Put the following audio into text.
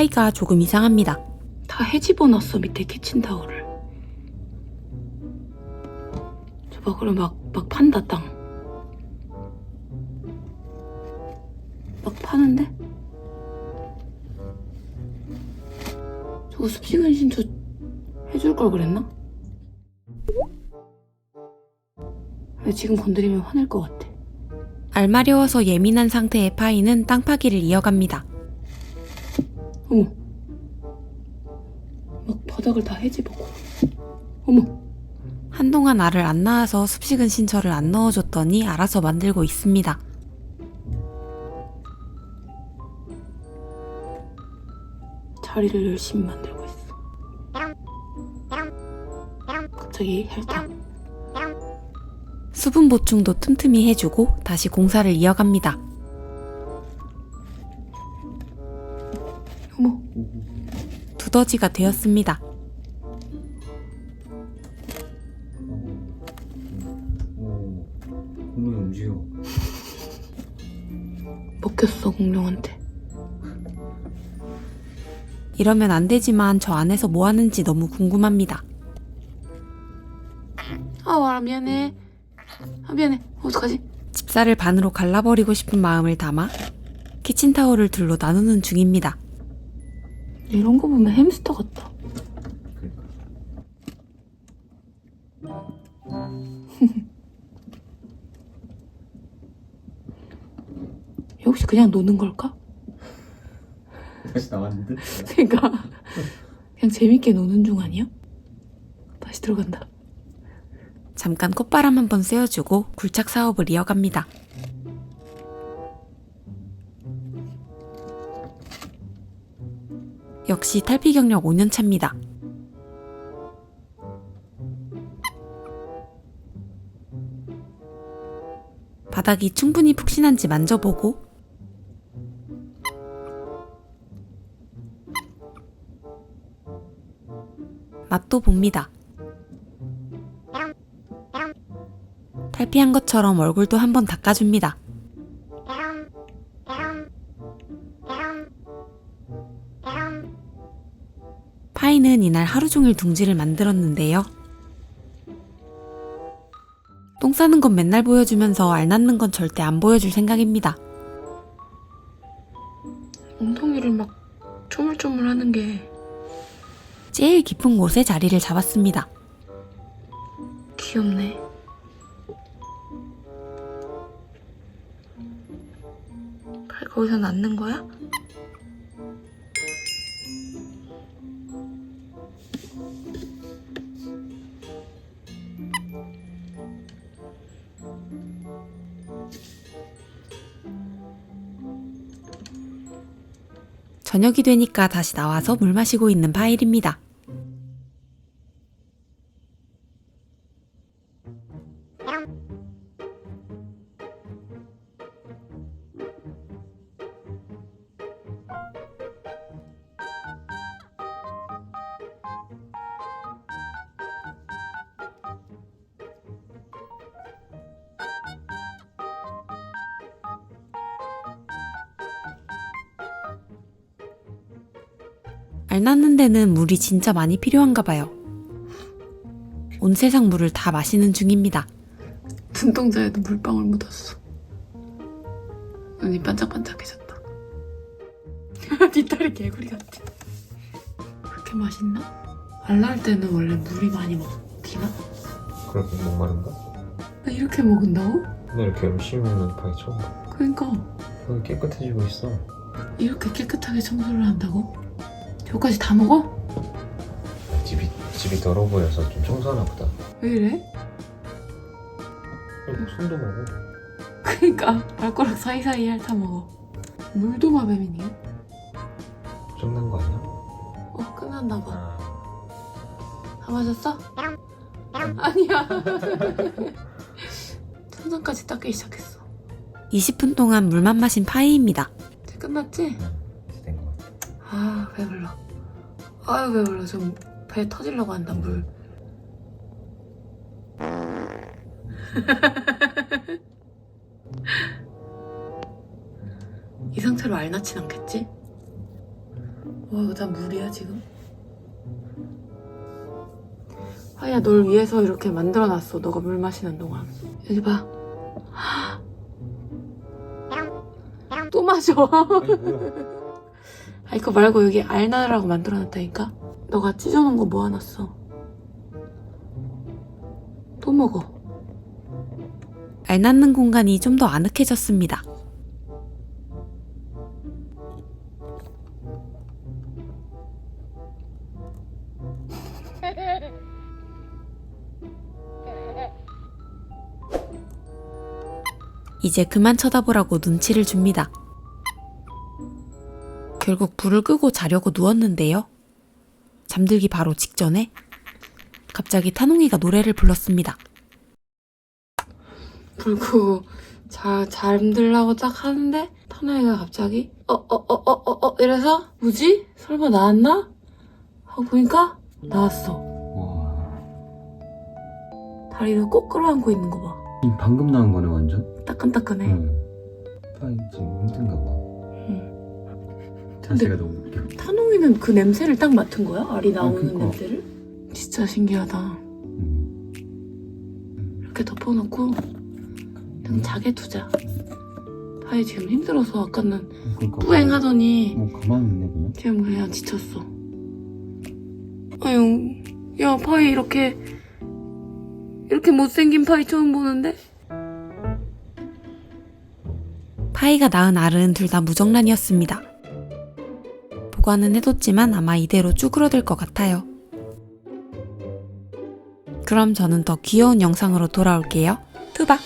파이가 조금 이상합니다. 다 해집어놨어 밑에 키친타올을 저 밖으로 막, 막 판다 땅 막 파는데? 저거 습식은 신초 해줄 걸 그랬나? 근데 지금 건드리면 화낼 것 같아 알마려워서 예민한 상태의 파이는 땅 파기를 이어갑니다. 막 바닥을 다 해집었고 어머 한동안 알을 안 낳아서 습식은 신철을 안 넣어줬더니 알아서 만들고 있습니다. 자리를 열심히 만들고 있어. 갑자기 혈당. 수분 보충도 틈틈이 해주고 다시 공사를 이어갑니다. 어머, 두더지가 되었습니다. 움직여. 먹혔어 공룡한테. 이러면 안 되지만 저 안에서 뭐 하는지 너무 궁금합니다. 아, 와 미안해. 아 미안해. 어떡하지? 집사를 반으로 갈라버리고 싶은 마음을 담아 키친타올을 둘로 나누는 중입니다. 이런 거 보면 햄스터 같다. 그냥 노는 걸까? 다시 나왔는데? 그러니까 그냥 재밌게 노는 중 아니야? 다시 들어간다. 잠깐 콧바람 한번 쐬어주고 굴착 사업을 이어갑니다. 역시 탈피 경력 5년 차입니다. 바닥이 충분히 푹신한지 만져보고 맛도 봅니다. 탈피한 것처럼 얼굴도 한번 닦아줍니다. 파이는 이날 하루 종일 둥지를 만들었는데요. 똥 싸는 건 맨날 보여주면서 알 낳는 건 절대 안 보여줄 생각입니다. 엉덩이를 막 쪼물쪼물 하는 게 제일 깊은 곳에 자리를 잡았습니다. 귀엽네. 발 거기서 낳는 거야? 저녁이 되니까 다시 나와서 물 마시고 있는 파일입니다. 알 낳는 데는 물이 진짜 많이 필요한가 봐요. 온 세상 물을 다 마시는 중입니다. 눈동자에도 물방울 묻었어. 눈이 반짝반짝해졌다. 뒷다리 개구리 같아. 그렇게 맛있나? 알 낳을 때는 원래 물이 많이 먹히나? 그렇게 목마른가? 나 이렇게 먹은다고? 근데 이렇게 열심히 먹는 파이 처음 봐. 그러니까 여기 깨끗해지고 있어. 이렇게 깨끗하게 청소를 한다고? 저까지 다 먹어? 집이, 집이 더러워 보여서 좀 청소하나 보다. 왜 이래? 그리고 손도 먹어. 그러니까 발가락 사이사이 핥아 먹어. 물도 마뱀이니? 고장난 거 아니야? 어 끝났나 봐. 아, 다 마셨어? 아니야. 천장까지 닦기 시작했어. 20분 동안 물만 마신 파이입니다. 이제 끝났지? 거같 아. 아 배불러. 아유 배불러. 좀배 터지려고 한다 물. 이 상태로 알 낳진 않겠지? 와 이거 다 물이야 지금? 화야 널 위해서 이렇게 만들어놨어 너가 물 마시는 동안 여기 봐 또 마셔 아 이거 말고 여기 알나라고 만들어놨다니까 너가 찢어놓은 거 모아놨어 또 먹어 알 낳는 공간이 좀 더 아늑해졌습니다. 이제 그만 쳐다보라고 눈치를 줍니다. 결국 불을 끄고 자려고 누웠는데요. 잠들기 바로 직전에 갑자기 타농이가 노래를 불렀습니다. 불 끄고 자, 잠들라고 딱 하는데 타나이가 갑자기 어 어 어 어 어 어 이래서 뭐지? 설마 나왔나? 하고 보니까 나왔어 와. 다리를 꼭 끌어안고 있는 거 봐. 방금 나온 거네 완전. 따끈따끈해. 응. 파이 지금 힘든가 봐. 자세가 너무 웃겨. 타농이는 그 냄새를 딱 맡은 거야? 알이 나오는 그니까. 냄새를? 진짜 신기하다. 응. 이렇게 덮어놓고 그냥 자게 두자. 타이 지금 힘들어서 아까는 그러니까 뿌행하더니 뭐 가만히 있네 그냥. 지금 그냥 지쳤어. 아유, 야, 파이 이렇게, 이렇게 못생긴 파이 처음 보는데? 파이가 낳은 알은 둘 다 무정란이었습니다. 보관은 해뒀지만 아마 이대로 쭈그러들 것 같아요. 그럼 저는 더 귀여운 영상으로 돌아올게요. 투바!